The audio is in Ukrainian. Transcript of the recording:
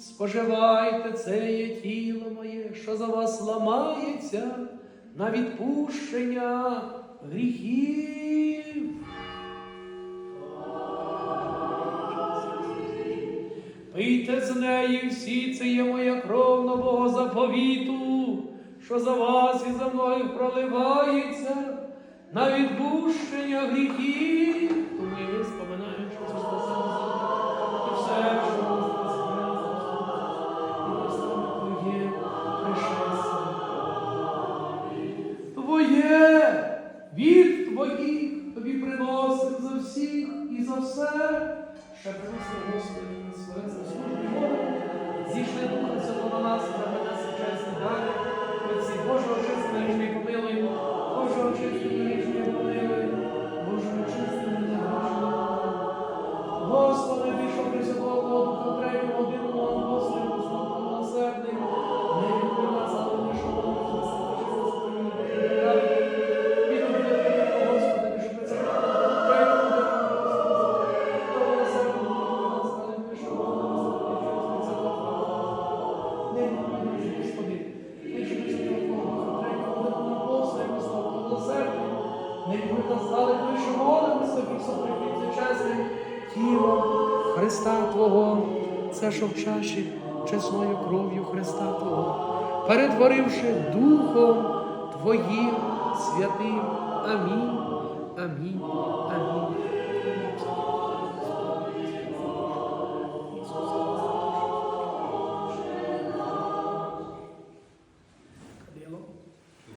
споживайте це є тіло моє, що за вас ламається на відпущення гріхів. Пийте з неї всі, це є моя кров нового заповіту, що за вас і за мною проливається на відпущення гріхів. Від Твоїх тобі приносив за всіх і за все. Ще приносив Господи своє заслужені Христа Твого, це що в чаші чесною кров'ю Христа Твого, перетворивши Духом Твоїм святим. Амінь. Амінь. Амінь.